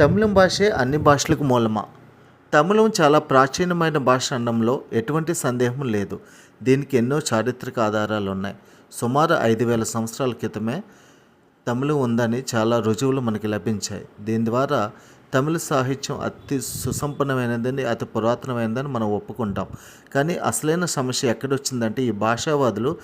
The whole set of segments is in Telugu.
తమిళం భాషే అన్ని భాషలకు మూలమా? తమిళం చాలా ప్రాచీనమైన భాష అనడంలో ఎటువంటి సందేహం లేదు. దీనికి ఎన్నో చారిత్రక ఆధారాలు ఉన్నాయి సుమారు ఐదు వేల సంవత్సరాల క్రితమే తమిళం ఉందని చాలా రుజువులు మనకి లభించాయి. దీని ద్వారా తమిళ సాహిత్యం అతి సుసంపన్నమైనదని అతి పురాతనమైనదని మనం ఒప్పుకుంటాం. కానీ అసలైన సమస్య ఎక్కడొచ్చిందంటే ఈ భాషావాదులు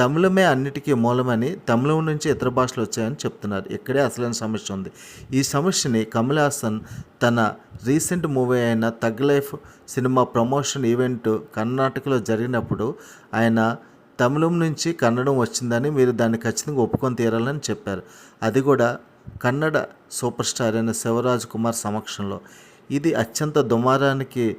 తమిళమే అన్నిటికీ మూలమని తమిళం నుంచి ఇతర భాషలు వచ్చాయని చెప్తున్నారు. ఇక్కడే అసలైన సమస్య ఉంది. ఈ సమస్యని కమల్ హాసన్ తన రీసెంట్ మూవీ అయిన తగ్ లైఫ్ సినిమా ప్రమోషన్ ఈవెంట్ కర్ణాటకలో జరిగినప్పుడు ఆయన తమిళం నుంచి కన్నడం వచ్చిందని మీరు దాన్ని ఖచ్చితంగా ఒప్పుకొని తీరాలని చెప్పారు. అది కూడా కన్నడ సూపర్ స్టార్ అయిన శివరాజ్ కుమార్ సమక్షంలో. ఇది అత్యంత దుమారానికి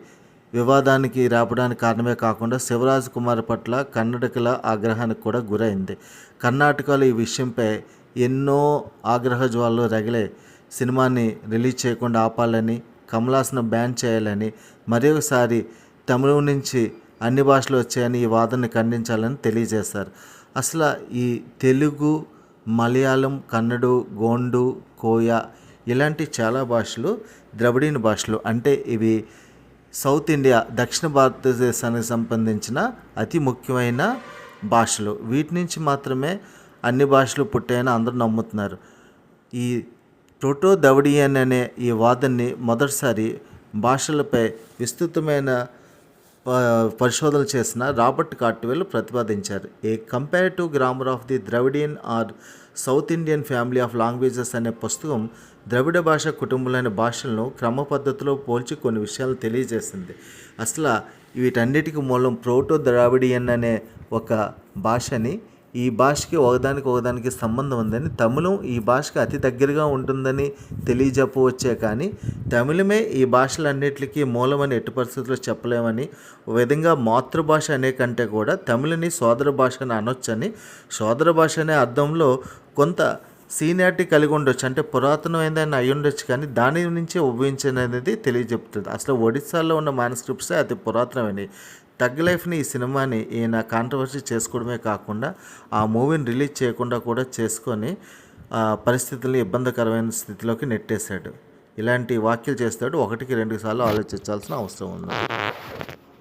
వివాదానికి రాపడానికి కారణమే కాకుండా శివరాజ్ కుమార్ పట్ల కన్నడకుల ఆగ్రహానికి కూడా గురైంది. కర్ణాటకలో ఈ విషయంపై ఎన్నో ఆగ్రహ జ్వాలలు రగిలే సినిమాని రిలీజ్ చేయకుండా ఆపాలని కమలాసను బ్యాన్ చేయాలని మరొకసారి తమిళం నుంచి అన్ని భాషలు వచ్చాయని ఈ వాదనని ఖండించాలని తెలియజేశారు. అసలు ఈ తెలుగు మలయాళం కన్నడ గోండు కోయ ఇలాంటి చాలా భాషలు ద్రవిడీని భాషలు అంటే ఇవి సౌత్ ఇండియా దక్షిణ భారతదేశానికి సంబంధించిన అతి ముఖ్యమైన భాషలు. వీటి నుంచి మాత్రమే అన్ని భాషలు పుట్టాయని అందరూ నమ్ముతున్నారు. ఈ టోటో దవడియన్ అనే ఈ వాదనని మొదటిసారి భాషలపై విస్తృతమైన పరిశోధనలు చేసిన రాబర్ట్ కార్ట్వెల్ ప్రతిపాదించారు. A comparative grammar of the Dravidian or South Indian family of languages అనే పుస్తకం ద్రవిడ భాష కుటుంబంలోని భాషలను క్రమ పద్ధతిలో పోల్చి కొన్ని విషయాలు తెలియజేసింది. అసలు వీటన్నిటికీ మూలం ప్రోటో ద్రావిడియన్ అనే ఒక భాషని ఈ భాషకి ఒకదానికి ఒకదానికి సంబంధం ఉందని తమిళం ఈ భాషకి అతి దగ్గరగా ఉంటుందని తెలియజెప్పవచ్చే కానీ తమిళమే ఈ భాషలన్నిటికీ మూలమని ఎట్టి పరిస్థితుల్లో చెప్పలేమని ఒక విధంగా మాతృభాష అనే కంటే కూడా తమిళని సోదర భాష అని అనొచ్చని సోదర భాష అనే అర్థంలో కొంత సీనియారిటీ కలిగి ఉండొచ్చు. అంటే పురాతనమైందని అయి ఉండొచ్చు కానీ దాని నుంచి అనేది తెలియజెప్తుంది. అసలు ఒడిస్సాలో ఉన్న మానస్క్రిప్ట్సే అతి పురాతనమైనవి. టగ్ లైఫ్ని ఈ సినిమాని ఈయన కాంట్రవర్సీ చేసుకోవడమే కాకుండా ఆ మూవీని రిలీజ్ చేయకుండా కూడా చేసుకొని పరిస్థితులు పరిస్థితుల్ని ఇబ్బందికరమైన స్థితిలోకి నెట్టేశాడు. ఇలాంటి వ్యాఖ్యలు చేస్తాడు. ఒకటికి రెండు సార్లు ఆలోచించాల్సిన అవసరం ఉంది.